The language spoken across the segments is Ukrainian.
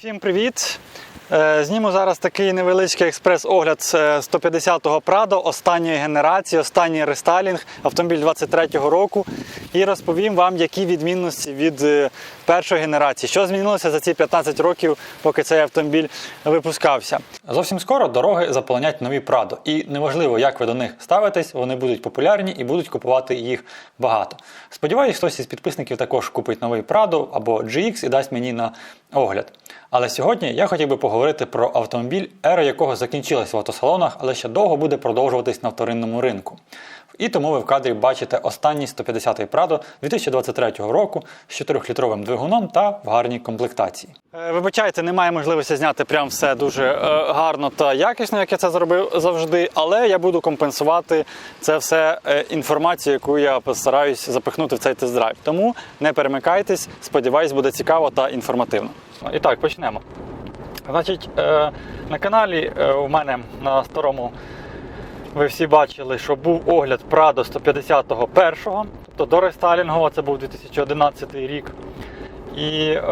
Всім привіт! Е, Зніму зараз такий невеличкий експрес-огляд е, 150-го Prado останньої генерації, останній рестайлінг, автомобіль 23-го року. І розповім вам, які відмінності від е, першої генерації, що змінилося за ці 15 років, поки цей автомобіль випускався. Зовсім скоро дороги заполонять нові Prado. І неважливо, як ви до них ставитесь, вони будуть популярні і будуть купувати їх багато. Сподіваюсь, хтось із підписників також купить новий Prado або GX і дасть мені на огляд. Але сьогодні я хотів би поговорити про автомобіль, ера якого закінчилась в автосалонах, але ще довго буде продовжуватись на вторинному ринку. І тому ви в кадрі бачите останній 150-й Prado 2023 року з 4-літровим двигуном та в гарній комплектації. Е, Вибачайте, немає можливості зняти прям все дуже е, гарно та якісно, як я це зробив завжди, але я буду компенсувати це все е, інформацією, яку я постараюсь запихнути в цей тест-драйв. Тому не перемикайтесь, сподіваюсь, буде цікаво та інформативно. І так, почнемо. Значить, на каналі у мене на старому ви всі бачили, що був огляд Прадо 151-го, тобто до рестайлінгового, це був 2011 рік. І е,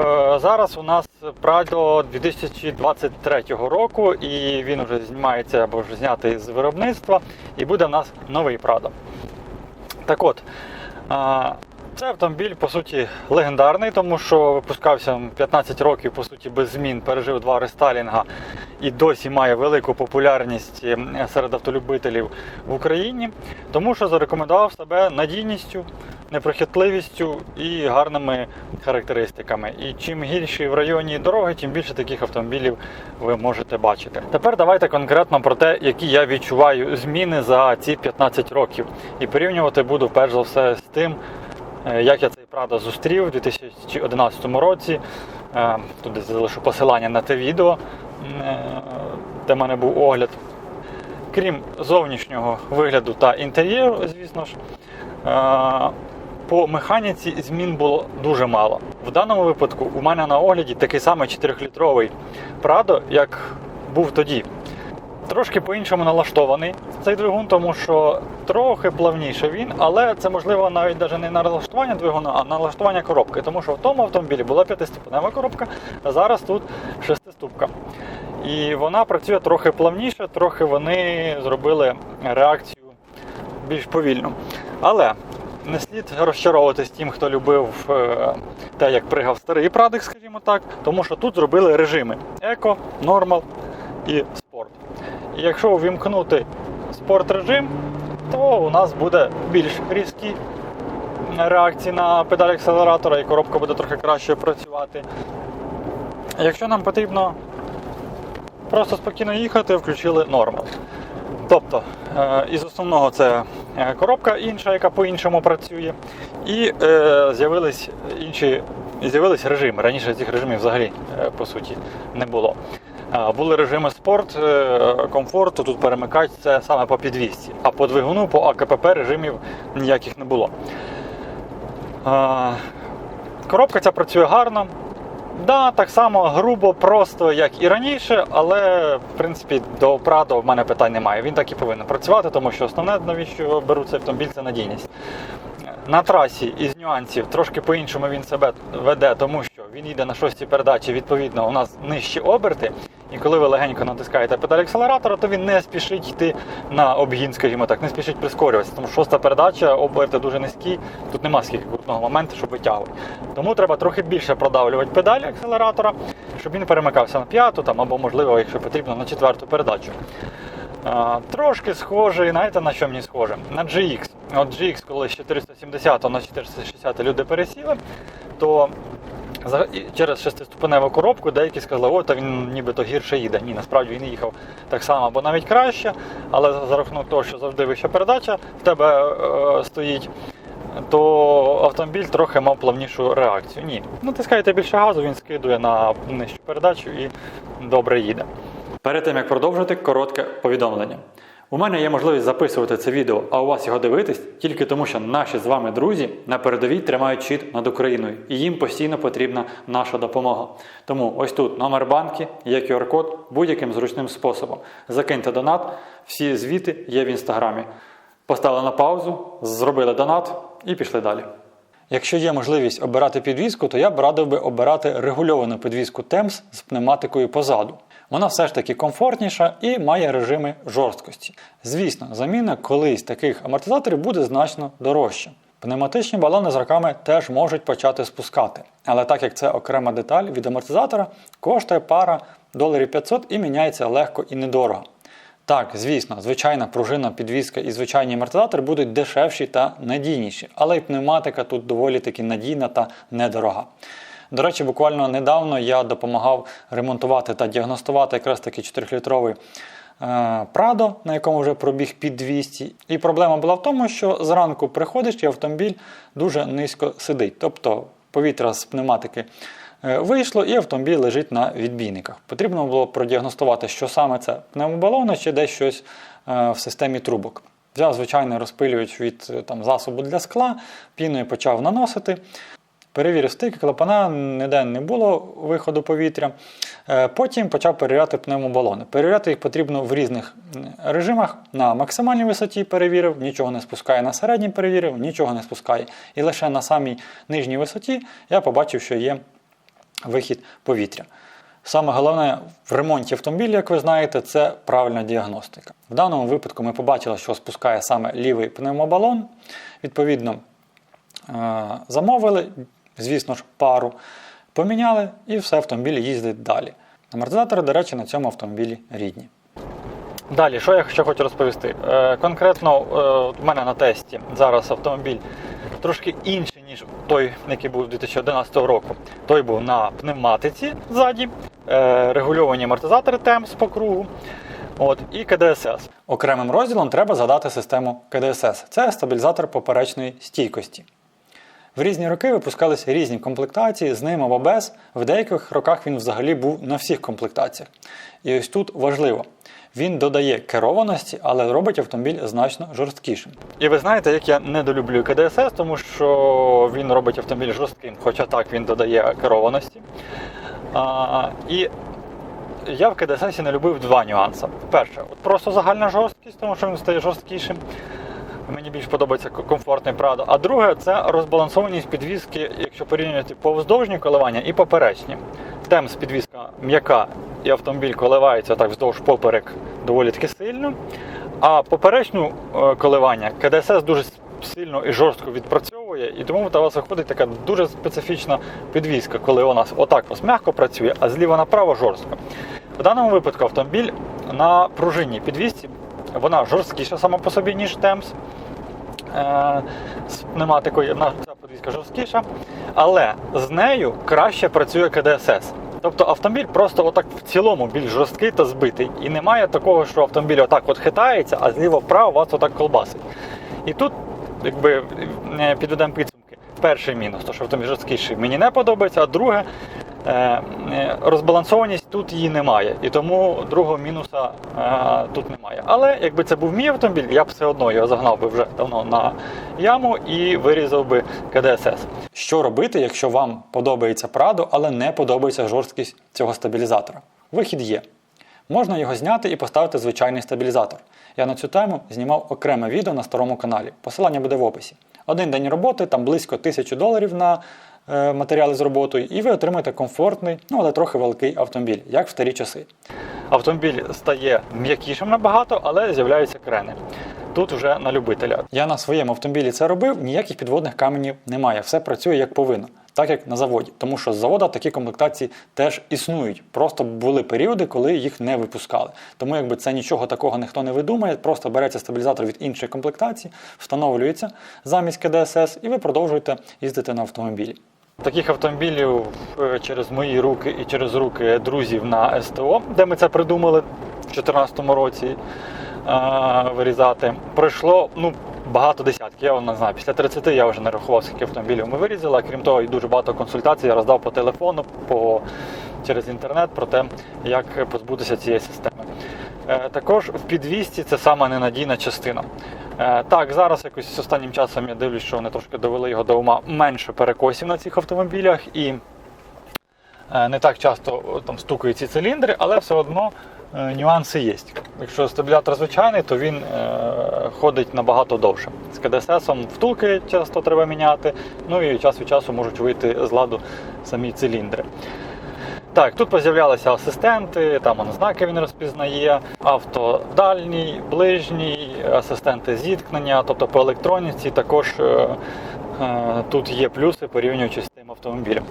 зараз у нас Прадо 2023 року, і він вже знімається або вже знятий з виробництва, і буде в нас новий Прадо. Так от, е, це автомобіль, по суті, легендарний, тому що випускався 15 років, по суті, без змін, пережив два рестайлінга і досі має велику популярність е, серед автолюбителів в Україні, тому що зарекомендував себе надійністю, непрохитливістю і гарними характеристиками. І чим гірші в районі дороги, тим більше таких автомобілів ви можете бачити. Тепер давайте конкретно про те, які я відчуваю зміни за ці 15 років. І порівнювати буду перш за все з тим, як я цей Prado зустрів у 2011 році. Е, десь залишу посилання на те відео, е, де в мене був огляд. Крім зовнішнього вигляду та інтер'єру, звісно ж, по механіці змін було дуже мало. В даному випадку у мене на огляді такий самий 4-літровий Prado, як був тоді. Трошки по-іншому налаштований цей двигун, тому що трохи плавніше він, але це можливо навіть навіть не на налаштування двигуна, а на налаштування коробки. Тому що в тому автомобілі була п'ятиступенева коробка, а зараз тут шестиступка. І вона працює трохи плавніше, трохи вони зробили реакцію більш повільну. Але не слід розчаровуватись тим, хто любив е, те, як пригав старий прадик, скажімо так, тому що тут зробили режими: еко, нормал. І якщо увімкнути спорт режим, то у нас буде більш різкі реакції на педаль акселератора і коробка буде трохи краще працювати. Якщо нам потрібно просто спокійно їхати, включили нормал. Тобто е, із основного це е, коробка інша, яка по-іншому працює, і е, з'явились інші з'явились режими. Раніше цих режимів взагалі по суті не було. Е, були режими спорт, е, комфорту, тут перемикач це саме по підвісці, а по двигуну, по АКПП режимів ніяких не було. Е, коробка ця працює гарно. Да, так само грубо, просто як і раніше, але в принципі до Prado в мене питань немає. Він так і повинен працювати, тому що основне, навіщо беру цей автомобіль, це надійність. На трасі із нюансів трошки по-іншому він себе веде, тому що він їде на шостій передачі, відповідно, у нас нижчі оберти. І коли ви легенько натискаєте педаль акселератора, то він не спішить йти на обгін, скажімо так, не спішить прискорюватися. Тому шоста передача, оберти дуже низькі, тут нема скільки моменту, щоб витягувати. Тому треба трохи більше продавлювати педаль акселератора, щоб він перемикався на п'яту там, або, можливо, якщо потрібно, на четверту передачу. Трошки схожий, знаєте, на що мені схоже? На GX. От GX, коли з 470 на 460 люди пересіли, то через шестиступеневу коробку деякі сказали, о, та він нібито гірше їде. Ні, насправді він їхав так само або навіть краще, але за рахунок того, що завжди вища передача в тебе е, стоїть, то автомобіль трохи мав плавнішу реакцію. Ні. Натискаєте більше газу, він скидує на нижчу передачу і добре їде. Перед тим як продовжити, коротке повідомлення. У мене є можливість записувати це відео, а у вас його дивитись тільки тому, що наші з вами друзі на передовій тримають щит над Україною, і їм постійно потрібна наша допомога. Тому ось тут номер банки, є QR-код будь-яким зручним способом. Закиньте донат, всі звіти є в інстаграмі. Поставили на паузу, зробили донат і пішли далі. Якщо є можливість обирати підвіску, то я б радив би обирати регульовану підвіску TEMS з пневматикою позаду. Вона все ж таки комфортніша і має режими жорсткості. Звісно, заміна колись таких амортизаторів буде значно дорожча. Пневматичні балони з роками теж можуть почати спускати, але так як це окрема деталь від амортизатора, коштує пара доларів 500 і міняється легко і недорого. Так, звісно, звичайна пружина, підвіска і звичайні амортизатори будуть дешевші та надійніші, але й пневматика тут доволі таки надійна та недорога. До речі, буквально недавно я допомагав ремонтувати та діагностувати якраз таки 4-літровий Прадо, на якому вже пробіг під 200. І проблема була в тому, що зранку приходиш і автомобіль дуже низько сидить. Тобто повітря з пневматики е, вийшло і автомобіль лежить на відбійниках. Потрібно було продіагностувати, що саме це пневмобалони чи десь щось е, в системі трубок. Взяв звичайний розпилювач від е, там, засобу для скла, піною почав наносити. Перевірив стики, клапана, ніде не було виходу повітря. Е, Потім почав перевіряти пневмобалони. Перевіряти їх потрібно в різних режимах. На максимальній висоті перевірив, нічого не спускає, на середній перевірив, нічого не спускає. І лише на самій нижній висоті я побачив, що є вихід повітря. Саме головне в ремонті автомобіля, як ви знаєте, це правильна діагностика. В даному випадку ми побачили, що спускає саме лівий пневмобалон. Відповідно, е, замовили, звісно ж, пару, поміняли і все, автомобіль їздить далі. Амортизатори, до речі, на цьому автомобілі рідні. Далі, що я ще хочу розповісти? Е, конкретно е, в мене на тесті зараз автомобіль трошки інший, ніж той, який був 2011 року. Той був на пневматиці ззаді, е, регульовані амортизатори TEMS по кругу. От, і КДСС. Окремим розділом треба згадати систему КДСС. Це стабілізатор поперечної стійкості. В різні роки випускались різні комплектації з ним або без. В деяких роках він взагалі був на всіх комплектаціях. І ось тут важливо. Він додає керованості, але робить автомобіль значно жорсткішим. І ви знаєте, як я недолюблю КДСС, тому що він робить автомобіль жорстким, хоча так він додає керованості. А, і я в КДСС не любив два нюанси. Перше, от просто загальна жорсткість, тому що він стає жорсткішим. Мені більш подобається комфортний Прадо. А друге це розбалансованість підвіски, якщо порівнювати повздовжні коливання і поперечні. Темс підвіска м'яка і автомобіль коливається так вздовж поперек доволі таки сильно. А поперечну е, коливання КДСС дуже сильно і жорстко відпрацьовує, і тому у вас виходить така дуже специфічна підвіска, коли вона отак ось м'яко працює, а зліва направо жорстко. В даному випадку автомобіль на пружинній підвісці вона жорсткіша сама по собі, ніж Темс. Е, з пневматикою вона ця подвіска жорсткіша, але з нею краще працює КДСС. Тобто автомобіль просто отак в цілому більш жорсткий та збитий. І немає такого, що автомобіль отак от хитається, а зліва вправо вас отак колбасить. І тут, якби е, підведемо підсумки. Перший мінус, то що автомобіль жорсткіший, мені не подобається, а друге, е, е, розбалансованість тут її немає. І тому другого мінуса е, тут немає. Але якби це був мій автомобіль, я б все одно його загнав би вже давно на яму і вирізав би КДСС. Що робити, якщо вам подобається Прадо, але не подобається жорсткість цього стабілізатора? Вихід є. Можна його зняти і поставити звичайний стабілізатор. Я на цю тему знімав окреме відео на старому каналі. Посилання буде в описі. Один день роботи, там близько 1000 доларів на е, матеріали з роботою, і ви отримаєте комфортний, ну але трохи великий автомобіль, як в старі часи. Автомобіль стає м'якішим набагато, але з'являються крени. Тут вже на любителя. Я на своєму автомобілі це робив, ніяких підводних каменів немає. Все працює як повинно, так як на заводі. Тому що з завода такі комплектації теж існують. Просто були періоди, коли їх не випускали. Тому якби це нічого такого ніхто не видумає, просто береться стабілізатор від іншої комплектації, встановлюється замість КДСС, і ви продовжуєте їздити на автомобілі. Таких автомобілів е, через мої руки і через руки друзів на СТО, де ми це придумали в 2014 році е, вирізати, пройшло ну, багато десятків. Я не знаю, після 30 я вже не рахував, скільки автомобілів ми вирізали. Крім того, і дуже багато консультацій я роздав по телефону, по, через інтернет про те, як позбутися цієї системи. Е, Також в підвісці це сама ненадійна частина. Е, Так, зараз якось останнім часом я дивлюсь, що вони трошки довели його до ума менше перекосів на цих автомобілях і е, не так часто там стукають ці циліндри, але все одно е, нюанси є. Якщо стабілятор звичайний, то він ходить набагато довше. З КДССом втулки часто треба міняти, ну і час від часу можуть вийти з ладу самі циліндри. Так, тут з'являлися асистенти, там знаки він розпізнає, авто дальній, ближній, асистенти зіткнення, тобто по електроніці також е, е, тут є плюси порівнюючи з тим автомобілем.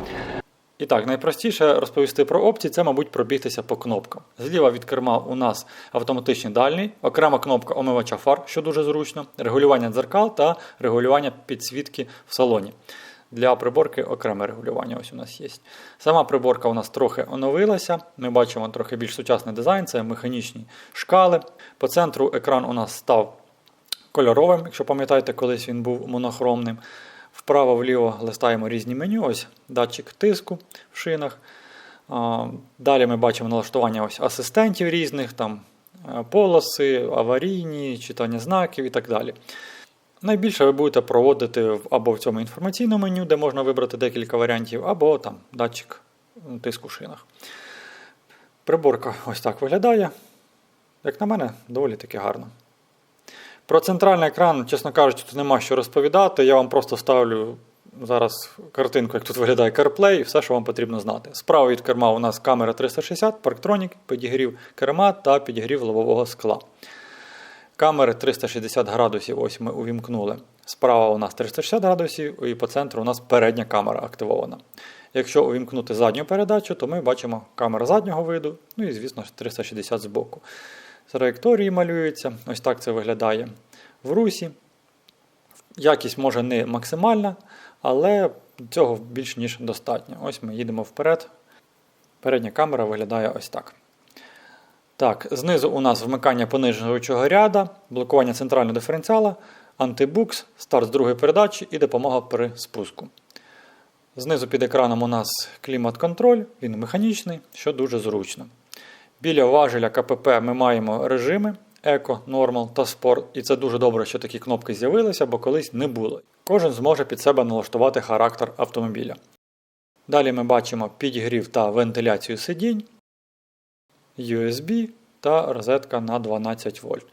І так, найпростіше розповісти про опції це, мабуть, пробігтися по кнопкам. Зліва від керма у нас автоматичний дальній, окрема кнопка омивача фар, що дуже зручно, регулювання дзеркал та регулювання підсвітки в салоні. Для приборки окреме регулювання ось у нас є. Сама приборка у нас трохи оновилася. Ми бачимо трохи більш сучасний дизайн, це механічні шкали. По центру екран у нас став кольоровим, якщо пам'ятаєте, колись він був монохромним. Вправо-вліво листаємо різні меню, ось датчик тиску в шинах. Далі ми бачимо налаштування ось асистентів різних, там е, полоси, аварійні, читання знаків і так далі. Найбільше ви будете проводити або в цьому інформаційному меню, де можна вибрати декілька варіантів, або там датчик тиску в шинах. Приборка ось так виглядає. Як на мене, доволі таки гарно. Про центральний екран, чесно кажучи, тут нема що розповідати. Я вам просто ставлю зараз картинку, як тут виглядає CarPlay, і все, що вам потрібно знати. Справа від керма у нас камера 360, парктронік, підігрів керма та підігрів лобового скла. Камери 360 градусів, ось ми увімкнули. Справа у нас 360 градусів, і по центру у нас передня камера активована. Якщо увімкнути задню передачу, то ми бачимо камера заднього виду, ну і, звісно, ж, 360 збоку. Траєкторії малюються, ось так це виглядає в русі. Якість може не максимальна, але цього більш ніж достатньо. Ось ми їдемо вперед. Передня камера виглядає ось так. Так, знизу у нас вмикання понижуючого ряда, блокування центрального диференціала, антибукс, старт з другої передачі і допомога при спуску. Знизу під екраном у нас клімат-контроль, він механічний, що дуже зручно. Біля важеля КПП ми маємо режими Еко, Нормал та Спорт, і це дуже добре, що такі кнопки з'явилися, бо колись не було. Кожен зможе під себе налаштувати характер автомобіля. Далі ми бачимо підігрів та вентиляцію сидінь, USB та розетка на 12 вольт.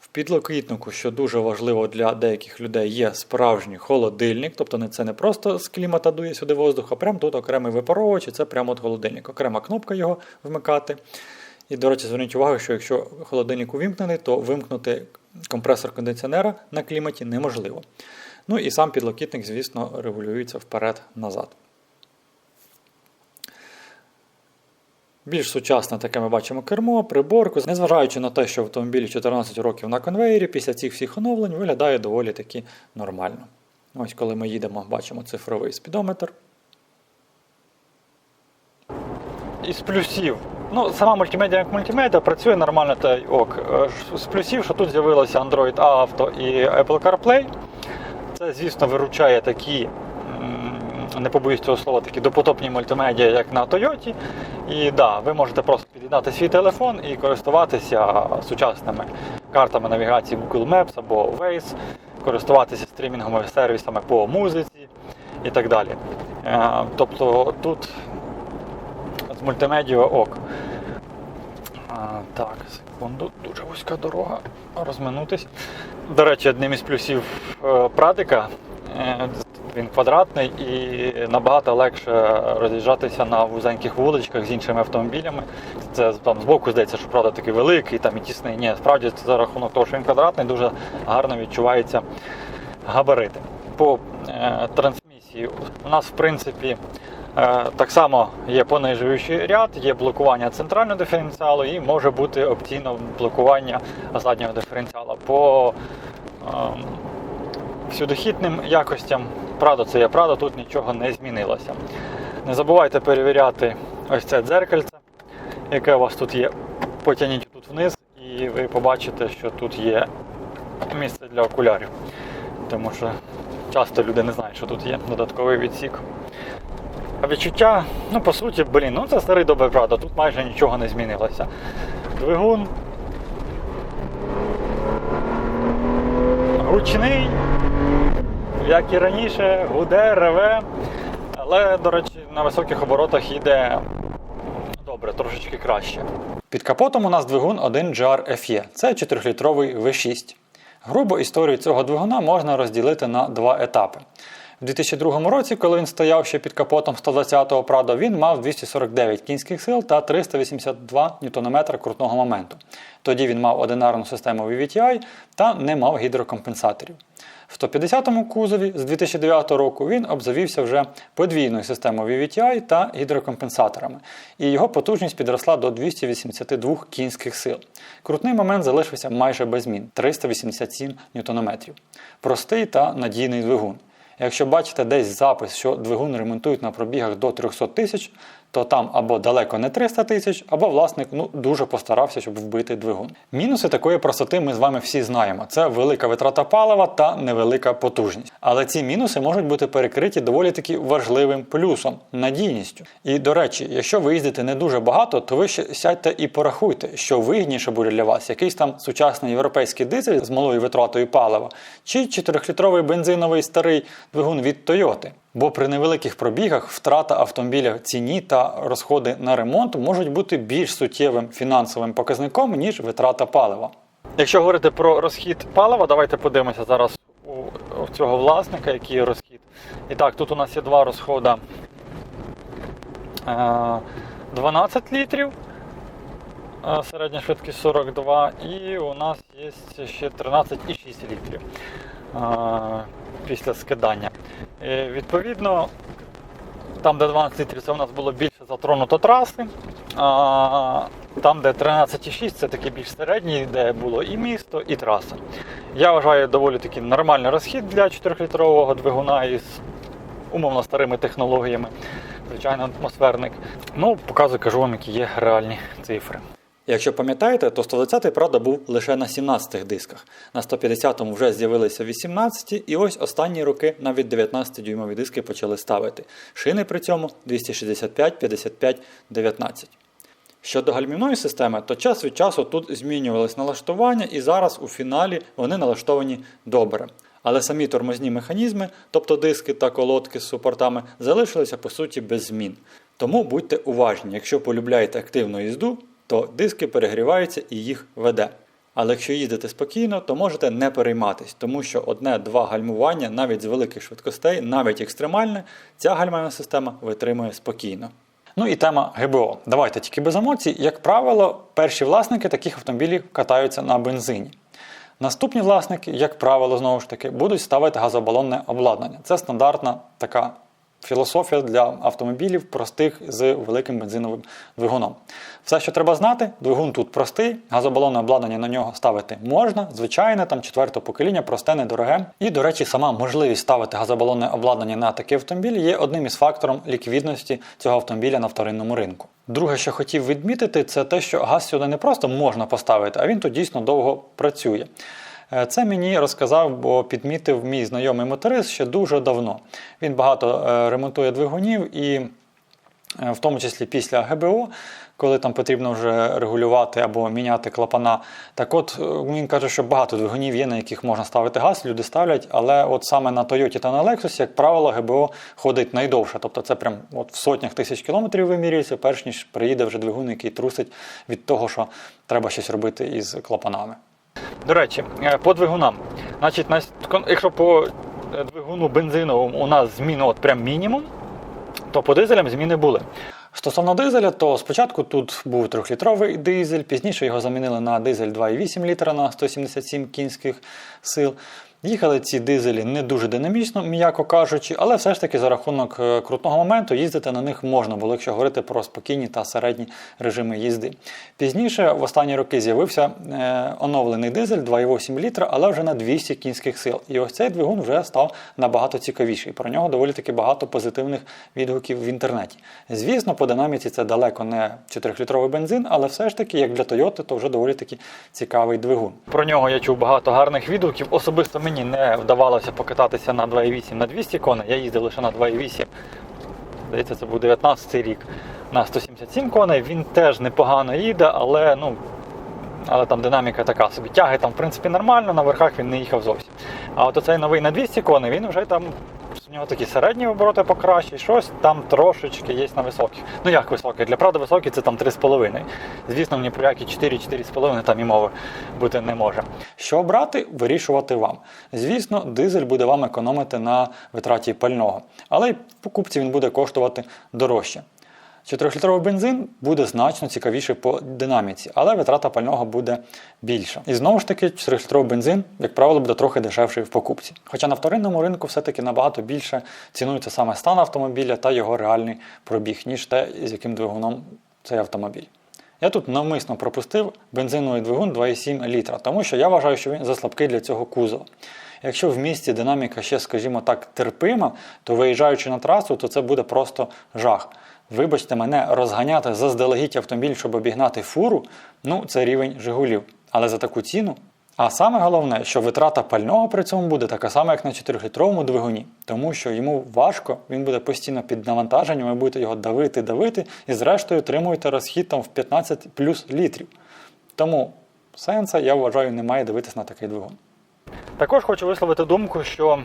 В підлокітнику, що дуже важливо для деяких людей, є справжній холодильник, тобто це не просто з клімата дує сюди воздух, а прямо тут окремий випаровувач, і це прямо от холодильник. Окрема кнопка його вмикати. І, до речі, зверніть увагу, що якщо холодильник увімкнений, то вимкнути компресор кондиціонера на кліматі неможливо. Ну і сам підлокітник, звісно, регулюється вперед-назад. Більш сучасне таке ми бачимо кермо, приборку. Незважаючи на те, що автомобілі 14 років на конвеєрі, після цих всіх оновлень виглядає доволі таки нормально. Ось коли ми їдемо, бачимо цифровий спідометр. Із плюсів. Ну, сама мультимедіа як мультимедіа працює нормально та й ок. Е, З плюсів, що тут з'явилося Android Auto і Apple CarPlay. Це, звісно, виручає такі, не побоюсь цього слова, такі допотопні мультимедіа, як на Toyota. І да, ви можете просто під'єднати свій телефон і користуватися сучасними картами навігації Google Maps або Waze, користуватися стрімінговими сервісами по музиці і так далі. Е, Тобто тут з мультимедіа ок. Так, секунду, дуже вузька дорога. Розминутись. До речі, одним із плюсів е, Прадика. Він квадратний і набагато легше роз'їжджатися на вузеньких вуличках з іншими автомобілями. Це там збоку здається, що правда такий великий там і тісний. Ні, справді це за рахунок того, що він квадратний, дуже гарно відчуваються габарити. По е, трансмісії у нас в принципі Е, Так само є понижуючий ряд, є блокування центрального диференціалу і може бути опційно блокування заднього диференціалу. По ем, всюдохідним якостям, правда, це є правда, тут нічого не змінилося. Не забувайте перевіряти ось це дзеркальце, яке у вас тут є. Потягніть тут вниз, і ви побачите, що тут є місце для окулярів. Тому що часто люди не знають, що тут є додатковий відсік. А відчуття, ну по суті, блін, ну це старий добрий правда, тут майже нічого не змінилося. Двигун. Гучний, як і раніше, гуде, реве, але, до речі, на високих оборотах їде добре, трошечки краще. Під капотом у нас двигун 1 GR FE. Це 4-літровий V6. Грубо історію цього двигуна можна розділити на два етапи. У 2002 році, коли він стояв ще під капотом 120-го Prado, він мав 249 кінських сил та 382 Нм крутного моменту. Тоді він мав одинарну систему VVTi та не мав гідрокомпенсаторів. В 150-му кузові з 2009 року він обзавівся вже подвійною системою VVTi та гідрокомпенсаторами, і його потужність підросла до 282 кінських сил. Крутний момент залишився майже без змін 387 Нм. Простий та надійний двигун. Якщо бачите десь запис, що двигун ремонтують на пробігах до 300 тисяч, то там або далеко не 300 тисяч, або власник ну, дуже постарався, щоб вбити двигун. Мінуси такої простоти ми з вами всі знаємо: це велика витрата палива та невелика потужність. Але ці мінуси можуть бути перекриті доволі таки важливим плюсом надійністю. І до речі, якщо ви їздите не дуже багато, то ви ще сядьте і порахуйте, що вигідніше буде для вас якийсь там сучасний європейський дизель з малою витратою палива, чи 4-літровий бензиновий старий двигун від Toyota. Бо при невеликих пробігах втрата автомобіля в ціні та розходи на ремонт можуть бути більш суттєвим фінансовим показником, ніж витрата палива. Якщо говорити про розхід палива, давайте подивимося зараз у, цього власника, який розхід. І так, тут у нас є два розходи. Е, 12 літрів, е, середня швидкість 42, і у нас є ще 13,6 літрів е, після скидання. Е, Відповідно, там, де 12 літрів, це у нас було більше затронуто траси. А там, де 13,6, це такий більш середній, де було і місто, і траса. Я вважаю доволі такий нормальний розхід для 4-літрового двигуна із умовно старими технологіями. Звичайно, атмосферник. Ну, показую, кажу вам, які є реальні цифри. Якщо пам'ятаєте, то 120-й правда був лише на 17-х дисках. На 150-му вже з'явилися 18 і ось останні роки навіть 19-дюймові диски почали ставити. Шини при цьому 265, 55, 19. Щодо гальмівної системи, то час від часу тут змінювались налаштування, і зараз у фіналі вони налаштовані добре. Але самі тормозні механізми, тобто диски та колодки з супортами, залишилися по суті без змін. Тому будьте уважні, якщо полюбляєте активну їзду, то диски перегріваються і їх веде. Але якщо їздите спокійно, то можете не перейматись, тому що одне-два гальмування навіть з великих швидкостей, навіть екстремальне, ця гальмівна система витримує спокійно. Ну і тема ГБО. Давайте тільки без емоцій. Як правило, перші власники таких автомобілів катаються на бензині. Наступні власники, як правило, знову ж таки, будуть ставити газобалонне обладнання. Це стандартна така філософія для автомобілів простих з великим бензиновим двигуном. Все, що треба знати, двигун тут простий, газобалонне обладнання на нього ставити можна, звичайне, там четвертого покоління, просте, недороге. І, до речі, сама можливість ставити газобалонне обладнання на такий автомобіль є одним із фактором ліквідності цього автомобіля на вторинному ринку. Друге, що хотів відмітити, це те, що газ сюди не просто можна поставити, а він тут дійсно довго працює. Е, Це мені розказав, бо підмітив мій знайомий моторист ще дуже давно. Він багато е, ремонтує двигунів і е, в тому числі після ГБО, коли там потрібно вже регулювати або міняти клапана. Так от він каже, що багато двигунів є, на яких можна ставити газ, люди ставлять, але от саме на Toyota та на Lexus, як правило, ГБО ходить найдовше. Тобто це прям от в сотнях тисяч кілометрів вимірюється, перш ніж приїде вже двигун, який трусить від того, що треба щось робити із клапанами. До речі, е, по двигунам. Значить, на- якщо по е, двигуну бензиновому у нас зміни от прям мінімум, то по дизелям зміни були. Стосовно дизеля, то спочатку тут був 3-літровий дизель, пізніше його замінили на дизель 2,8 літра на 177 кінських сил. Їхали ці дизелі не дуже динамічно, м'яко кажучи, але все ж таки за рахунок е, крутного моменту їздити на них можна було, якщо говорити про спокійні та середні режими їзди. Пізніше, в останні роки, з'явився е, оновлений дизель 2,8 літра, але вже на 200 кінських сил. І ось цей двигун вже став набагато цікавіший. Про нього доволі таки багато позитивних відгуків в інтернеті. Звісно, по динаміці це далеко не 4-літровий бензин, але все ж таки, як для Toyota, то вже доволі таки цікавий двигун. Про нього я чув багато гарних відгуків. Особисто мені не вдавалося покататися на 2,8 на 200 коней. Я їздив лише на 2,8. Здається, це був 19 рік на 177 коней. Він теж непогано їде, але ну. Але там динаміка така собі. Тяги там, в принципі, нормально, на верхах він не їхав зовсім. А от оцей новий на 200 коней, він вже там нього такі середні обороти покращі, щось там трошечки є на високих. Ну як високі? Для правда високі це там 3,5. Звісно, ні про які 4-4,5 там і мови бути не може. Що обрати, вирішувати вам. Звісно, дизель буде вам економити на витраті пального, але й покупці він буде коштувати дорожче. 4-літровий бензин буде значно цікавіше по динаміці, але витрата пального буде більша. І знову ж таки, 4-літровий бензин, як правило, буде трохи дешевший в покупці. Хоча на вторинному ринку все-таки набагато більше цінується саме стан автомобіля та його реальний пробіг, ніж те, з яким двигуном цей автомобіль. Я тут навмисно пропустив бензиновий двигун 2,7 літра, тому що я вважаю, що він заслабкий для цього кузова. Якщо в місті динаміка ще, скажімо так, терпима, то виїжджаючи на трасу, то це буде просто жах. Вибачте мене, розганяти заздалегідь автомобіль, щоб обігнати фуру, ну це рівень Жигулів. Але за таку ціну. А саме головне, що витрата пального при цьому буде така сама, як на 4-літровому двигуні, тому що йому важко, він буде постійно під навантаженням, ви будете його давити, давити, і зрештою отримуєте розхід там в 15 плюс літрів. Тому сенса, я вважаю, немає дивитись на такий двигун. Також хочу висловити думку, що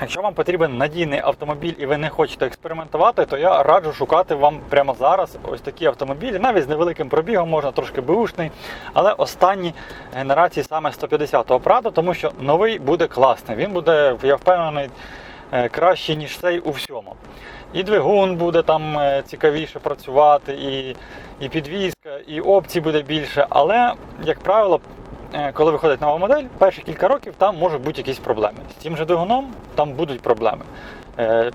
якщо вам потрібен надійний автомобіль і ви не хочете експериментувати, то я раджу шукати вам прямо зараз ось такі автомобілі, навіть з невеликим пробігом, можна трошки беушний, але останні генерації саме 150-го Prado, тому що новий буде класний. Він буде, я впевнений, е, кращий, ніж цей у всьому. І двигун буде там е, цікавіше працювати, і, і підвізка, і опцій буде більше. Але, як правило, коли виходить нова модель, перші кілька років там можуть бути якісь проблеми. З тим же двигуном там будуть проблеми. Е,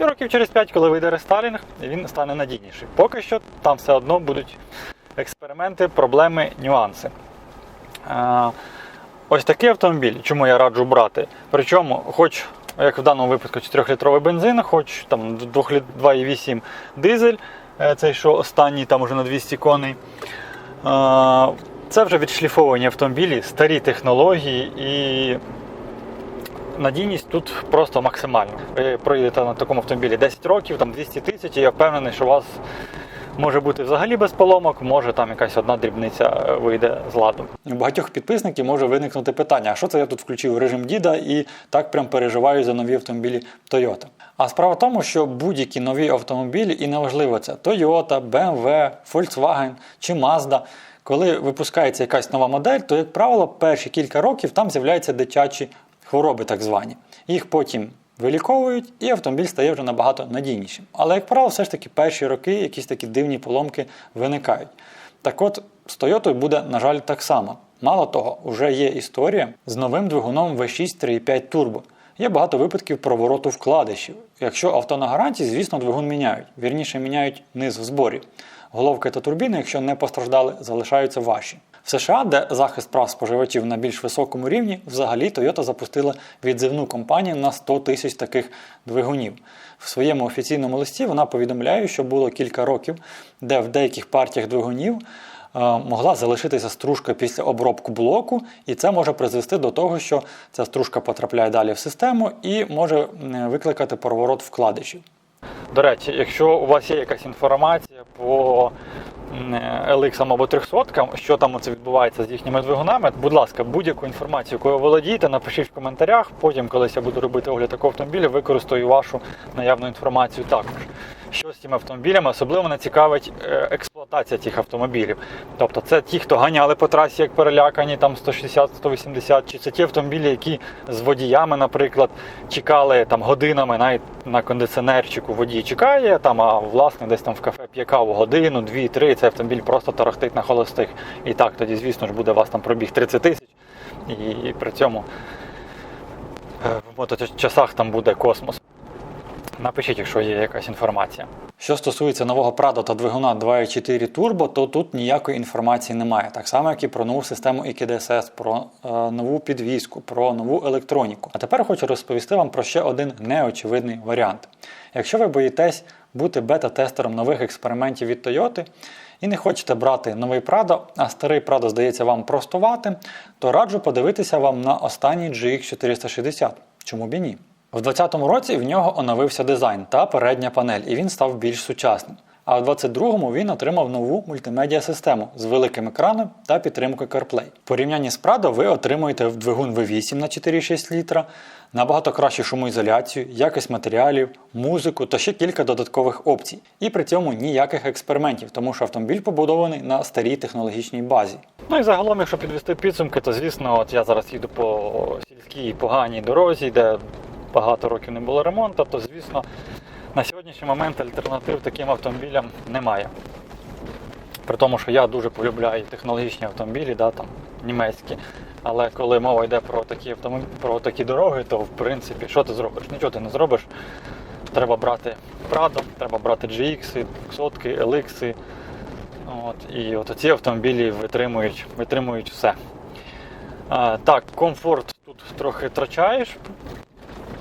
Років через 5, коли вийде рестайлінг, він стане надійніший. Поки що там все одно будуть експерименти, проблеми, нюанси. Е, Ось такий автомобіль, чому я раджу брати. Причому, хоч, як в даному випадку, 4-літровий бензин, хоч там 2,8 дизель, е, цей що останній там уже на 200 коней. Це вже відшліфовані автомобілі, старі технології і надійність тут просто максимальна. Ви проїдете на такому автомобілі 10 років, там 200 тисяч, і я впевнений, що у вас може бути взагалі без поломок, може там якась одна дрібниця вийде з ладу. У багатьох підписників може виникнути питання: а що це я тут включив режим діда і так прям переживаю за нові автомобілі Toyota? А справа в тому, що будь-які нові автомобілі, і неважливо це Toyota, BMW, Volkswagen чи Mazda, коли випускається якась нова модель, то, як правило, перші кілька років там з'являються дитячі хвороби, так звані. Їх потім виліковують, і автомобіль стає вже набагато надійнішим. Але, як правило, все ж таки перші роки якісь такі дивні поломки виникають. Так от, з Toyota буде, на жаль, так само. Мало того, вже є історія з новим двигуном V6 3.5 Turbo. Є багато випадків провороту вкладишів. Якщо авто на гарантії, звісно, двигун міняють. Вірніше міняють низ в зборі. Головки та турбіни, якщо не постраждали, залишаються ваші. В США, де захист прав споживачів на більш високому рівні, взагалі Toyota запустила відзивну кампанію на 100 тисяч таких двигунів. В своєму офіційному листі вона повідомляє, що було кілька років, де в деяких партіях двигунів е, могла залишитися стружка після обробку блоку, і це може призвести до того, що ця стружка потрапляє далі в систему і може викликати проворот вкладишів. До речі, якщо у вас є якась інформація по LX або 300, що там оце відбувається з їхніми двигунами, будь ласка, будь-яку інформацію, якою володієте, напишіть в коментарях. Потім, колись я буду робити огляд такого автомобіля, використаю вашу наявну інформацію також. Що з цими автомобілями, особливо мене цікавить е, експлуатація цих автомобілів. Тобто це ті, хто ганяли по трасі, як перелякані, там 160-180, чи це ті автомобілі, які з водіями, наприклад, чекали там годинами, навіть на кондиціонерчику водій чекає, там, а власник десь там в кафе п'є каву годину, дві, три, цей автомобіль просто тарахтить на холостих. І так, тоді, звісно ж, буде у вас там пробіг 30 тисяч, і при цьому е, в моточасах там буде космос. Напишіть, якщо є якась інформація. Що стосується нового Prado та двигуна 2.4 Turbo, то тут ніякої інформації немає. Так само, як і про нову систему EKDSS, про е, нову підвізку, про нову електроніку. А тепер хочу розповісти вам про ще один неочевидний варіант. Якщо ви боїтесь бути бета-тестером нових експериментів від Toyota і не хочете брати новий Prado, а старий Prado здається вам простуватим, то раджу подивитися вам на останній GX460. Чому б і ні? У 2020 році в нього оновився дизайн та передня панель, і він став більш сучасним. А в 22-му він отримав нову мультимедіа систему з великим екраном та підтримкою CarPlay. В порівнянні з Prado ви отримуєте в двигун V8 на 4,6 літра, набагато кращу шумоізоляцію, якість матеріалів, музику та ще кілька додаткових опцій. І при цьому ніяких експериментів, тому що автомобіль побудований на старій технологічній базі. Ну і загалом, якщо підвести підсумки, то звісно, от я зараз їду по сільській поганій дорозі, де багато років не було ремонту, то звісно на сьогоднішній момент альтернатив таким автомобілям немає. При тому, що я дуже полюбляю технологічні автомобілі, да, там, німецькі. Але коли мова йде про такі автомобілі, про такі дороги, то в принципі, що ти зробиш? Нічого ти не зробиш. Треба брати Prado, треба брати GX, сотки, LX. От, і от ці автомобілі витримують, витримують все. А, так, комфорт тут трохи втрачаєш.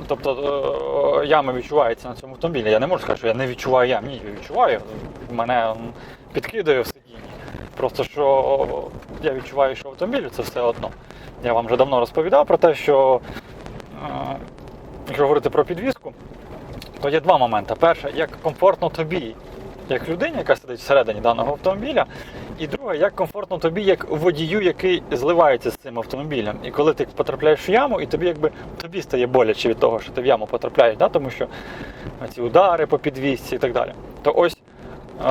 Тобто е, ями відчуваються на цьому автомобілі. Я не можу сказати, що я не відчуваю ям. Ні, відчуваю. Мене підкидає в сидінні. Просто що я відчуваю, що автомобілю це все одно. Я вам вже давно розповідав про те, що е, якщо говорити про підвізку, то є два моменти. Перше, як комфортно тобі, як людині, яка сидить всередині даного автомобіля. І друге, як комфортно тобі, як водію, який зливається з цим автомобілем. І коли ти потрапляєш в яму, і тобі якби тобі стає боляче від того, що ти в яму потрапляєш, да? тому що ці удари по підвісці і так далі. То ось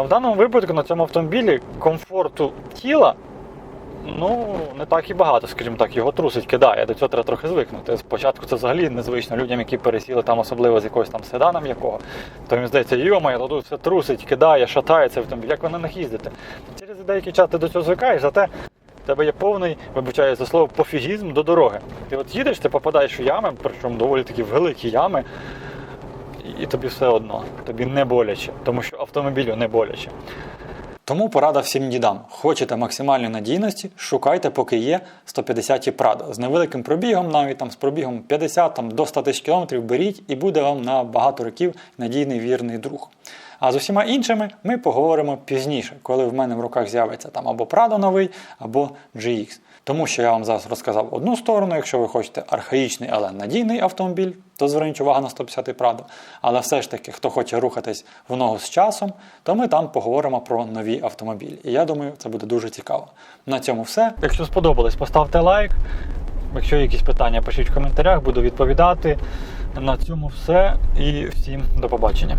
в даному випадку на цьому автомобілі комфорту тіла ну не так і багато, скажімо так, його трусить, кидає. До цього треба трохи звикнути. Спочатку це взагалі незвично людям, які пересіли там, особливо з якогось там седана м'якого. То їм здається, йома, тут все трусить, кидає, шатається. Як ви на них їздите? Деякий час ти до цього звикаєш, зате в тебе є повний, вибачаю за слово, пофігізм до дороги. Ти от їдеш, ти попадаєш в ями, причому доволі такі великі ями, і- тобі все одно, тобі не боляче, тому що автомобілю не боляче. Тому порада всім дідам. Хочете максимальної надійності, шукайте, поки є 150 Prado. З невеликим пробігом, навіть там з пробігом 50 там, до 100 тисяч кілометрів беріть і буде вам на багато років надійний вірний друг. А з усіма іншими ми поговоримо пізніше, коли в мене в руках з'явиться там або Prado новий, або GX. Тому що я вам зараз розказав одну сторону, якщо ви хочете архаїчний, але надійний автомобіль, то зверніть увагу на 150 Prado. Але все ж таки, хто хоче рухатись в ногу з часом, то ми там поговоримо про нові автомобілі. І я думаю, це буде дуже цікаво. На цьому все. Якщо сподобалось, поставте лайк. Якщо є якісь питання, пишіть в коментарях, буду відповідати. На цьому все і всім до побачення.